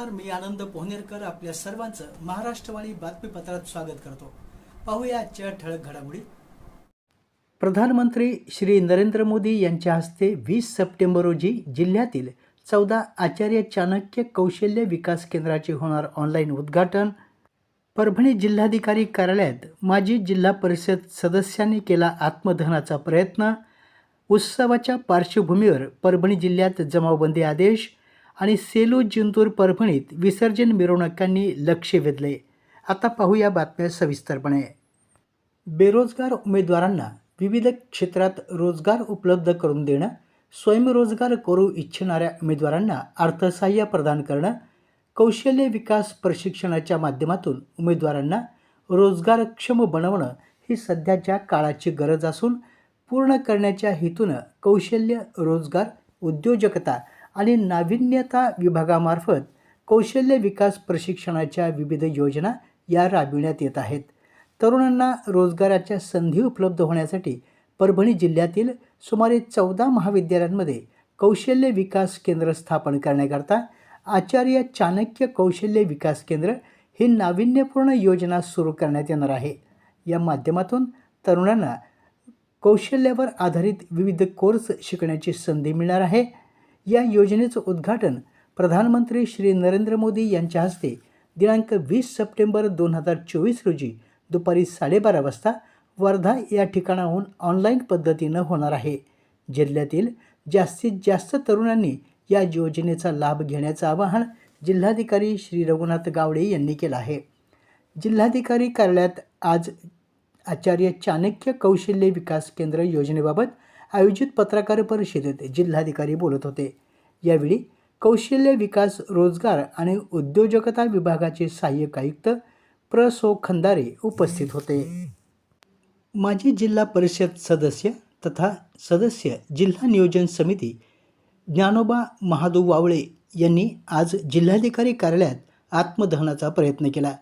नमस्कार मी आनंद पोहनेरकर आपल्या सर्वांचं महाराष्ट्रवाणी बातमीपत्रात स्वागत करतो. पाहूया आजच्या ठळक घडामोडी. प्रधानमंत्री श्री नरेंद्र मोदी यांच्या हस्ते वीस सप्टेंबर रोजी जिल्ह्यातील चौदा आचार्य चाणक्य कौशल्य विकास केंद्राचे होणार ऑनलाईन उद्घाटन. परभणी जिल्हाधिकारी कार्यालयात माजी जिल्हा परिषद सदस्यांनी केला आत्मदहनाचा प्रयत्न. उत्सवाच्या पार्श्वभूमीवर परभणी जिल्ह्यात जमावबंदी आदेश. आणि सेलू जिंतूर परभणीत विसर्जन मिरवणुकांनी लक्ष वेधले. आता पाहूया बातम्या सविस्तरपणे. बेरोजगार उमेदवारांना विविध क्षेत्रात रोजगार उपलब्ध करून देणं स्वयंरोजगार करू इच्छिणाऱ्या उमेदवारांना अर्थसहाय्य प्रदान करणं कौशल्य विकास प्रशिक्षणाच्या माध्यमातून उमेदवारांना रोजगारक्षम बनवणं ही सध्याच्या काळाची गरज असून पूर्ण करण्याच्या हेतूनं कौशल्य रोजगार उद्योजकता आणि नाविन्यता विभागामार्फत कौशल्य विकास प्रशिक्षणाच्या विविध योजना या राबविण्यात येत आहेत. तरुणांना रोजगाराच्या संधी उपलब्ध होण्यासाठी परभणी जिल्ह्यातील सुमारे चौदा महाविद्यालयांमध्ये कौशल्य विकास केंद्र स्थापन करण्याकरता आचार्य चाणक्य कौशल्य विकास केंद्र ही नाविन्यपूर्ण योजना सुरू करण्यात येणार आहे. या माध्यमातून तरुणांना कौशल्यावर आधारित विविध कोर्स शिकण्याची संधी मिळणार आहे. या योजनेचं उद्घाटन प्रधानमंत्री श्री नरेंद्र मोदी यांच्या हस्ते दिनांक वीस सप्टेंबर दोन हजार चोवीस रोजी दुपारी साडेबारा वाजता वर्धा या ठिकाणाहून ऑनलाईन पद्धतीनं होणार आहे. जिल्ह्यातील जास्तीत जास्त तरुणांनी या योजनेचा लाभ घेण्याचं आवाहन जिल्हाधिकारी श्री रघुनाथ गावडे यांनी केलं आहे. जिल्हाधिकारी कार्यालयात आज आचार्य चाणक्य कौशल्य विकास केंद्र योजनेबाबत आयोजित पत्रकार परिषदेत जिल्हाधिकारी बोलत होते. यावेळी कौशल्य विकास रोजगार आणि उद्योजकता विभागाचे सहाय्यक आयुक्त प्र सो खंदारे उपस्थित होते. माजी जिल्हा परिषद सदस्य तथा सदस्य जिल्हा नियोजन समिती ज्ञानोबा महादू वावळे यांनी आज जिल्हाधिकारी कार्यालयात आत्मदहनाचा प्रयत्न केला.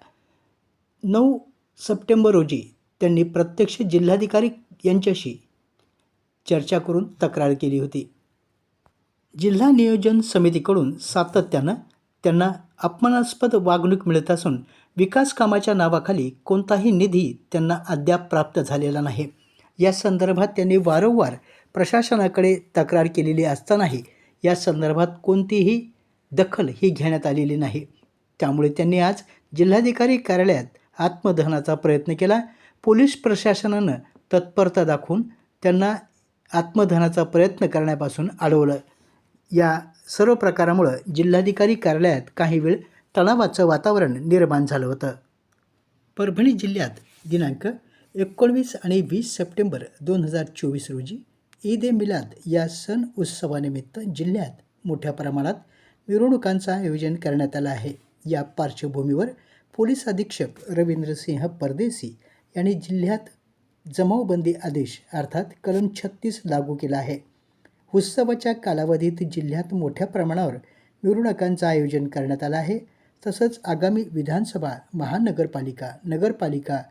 नऊ सप्टेंबर रोजी त्यांनी प्रत्यक्ष जिल्हाधिकारी यांच्याशी चर्चा करून तक्रार केली होती. जिल्हा नियोजन समितीकडून सातत्यानं त्यांना अपमानास्पद वागणूक मिळत असून विकास कामाच्या नावाखाली कोणताही निधी त्यांना अद्याप प्राप्त झालेला नाही. या संदर्भात त्यांनी वारंवार प्रशासनाकडे तक्रार केलेली असतानाही या संदर्भात कोणतीही दखल ही घेण्यात आलेली नाही. त्यामुळे त्यांनी आज जिल्हाधिकारी कार्यालयात आत्मदहनाचा प्रयत्न केला. पोलीस प्रशासनानं तत्परता दाखवून त्यांना आत्मधनाचा प्रयत्न करण्यापासून अडवलं. या सर्व प्रकारामुळं जिल्हाधिकारी कार्यालयात काही वेळ तणावाचं वातावरण निर्माण झालं होतं. परभणी जिल्ह्यात दिनांक एकोणवीस आणि वीस सप्टेंबर दोन हजार चोवीस रोजी ईद ए मिलाद या सण उत्सवानिमित्त जिल्ह्यात मोठ्या प्रमाणात मिरवणुकांचं आयोजन करण्यात आलं आहे. या पार्श्वभूमीवर पोलीस अधीक्षक रवींद्रसिंह परदेसी यांनी जिल्ह्यात जमावबंदी आदेश अर्थात कलम छत्तीस लागू केला आहे. उत्सवाच्या कालावधीत जिल्ह्यात मोठ्या प्रमाणावर मिरवणुकांचं आयोजन करण्यात आलं आहे. तसंच आगामी विधानसभा महानगरपालिका नगरपालिका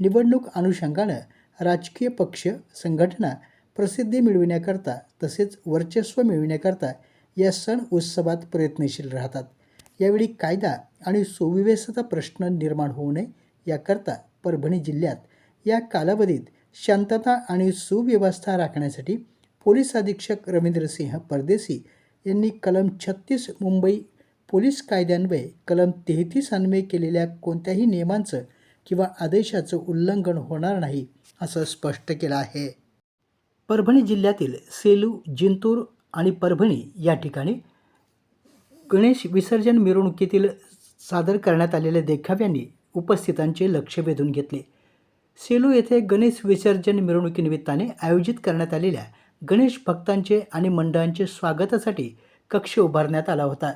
निवडणूक अनुषंगानं राजकीय पक्ष संघटना प्रसिद्धी मिळविण्याकरता तसेच वर्चस्व मिळविण्याकरता या सण उत्सवात प्रयत्नशील राहतात. यावेळी कायदा आणि सुव्यवस्थेचा प्रश्न निर्माण होऊ नये याकरता परभणी जिल्ह्यात या कालावधीत शांतता आणि सुव्यवस्था राखण्यासाठी पोलीस अधीक्षक रवींद्रसिंह परदेसी यांनी कलम छत्तीस मुंबई पोलीस कायद्यान्वये कलम तेहतीस अन्वये केलेल्या कोणत्याही नियमांचं किंवा आदेशाचं उल्लंघन होणार नाही असं स्पष्ट केलं आहे. परभणी जिल्ह्यातील सेलू जिंतूर आणि परभणी या ठिकाणी गणेश विसर्जन मिरवणुकीतील सादर करण्यात आलेल्या देखाव्यांनी उपस्थितांचे लक्ष वेधून घेतले. सेलू येथे गणेश विसर्जन मिरवणुकीनिमित्ताने आयोजित करण्यात आलेल्या गणेश भक्तांचे आणि मंडळांचे स्वागतासाठी कक्ष उभारण्यात आला होता.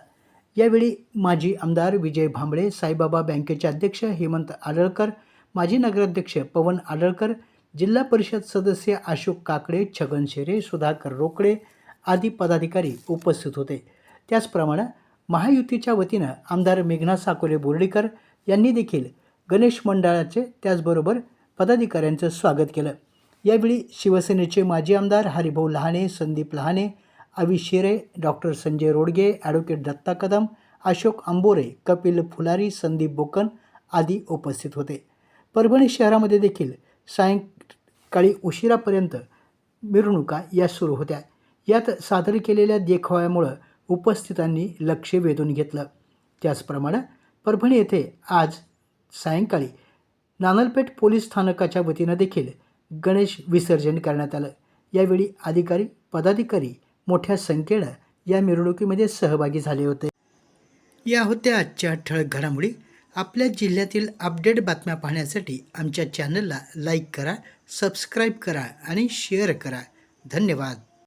यावेळी माजी आमदार विजय भांबळे साईबाबा बँकेचे अध्यक्ष हेमंत आडळकर माजी नगराध्यक्ष पवन आडळकर जिल्हा परिषद सदस्य अशोक काकडे छगन शेरे सुधाकर रोकडे आदी पदाधिकारी उपस्थित होते. त्याचप्रमाणे महायुतीच्या वतीनं आमदार मेघना साकोले बोर्डीकर यांनी देखील गणेश मंडळाचे त्याचबरोबर पदाधिकाऱ्यांचं स्वागत केलं. यावेळी शिवसेनेचे माजी आमदार हरिभाऊ लहाणे संदीप लहाणे अवी शिरे डॉक्टर संजय रोडगे ॲडव्होकेट दत्ता कदम अशोक आंबोरे कपिल फुलारी संदीप बोकन आदी उपस्थित होते. परभणी शहरामध्ये देखील सायंकाळी उशिरापर्यंत मिरवणुका या सुरू होत्या. यात सादर केलेल्या देखाव्यामुळं उपस्थितांनी लक्ष वेधून घेतलं. त्याचप्रमाणे परभणी येथे आज सायंकाळी नानलपेठ पोलीस स्थानकाच्या वतीनं देखील गणेश विसर्जन करण्यात आलं. यावेळी अधिकारी पदाधिकारी मोठ्या संख्येनं या मिरवणुकीमध्ये सहभागी झाले होते. या होत्या आजच्या ठळक घडामोडी. आपल्या जिल्ह्यातील अपडेट बातम्या पाहण्यासाठी आमच्या चॅनलला लाईक करा सबस्क्राईब करा आणि शेअर करा. धन्यवाद.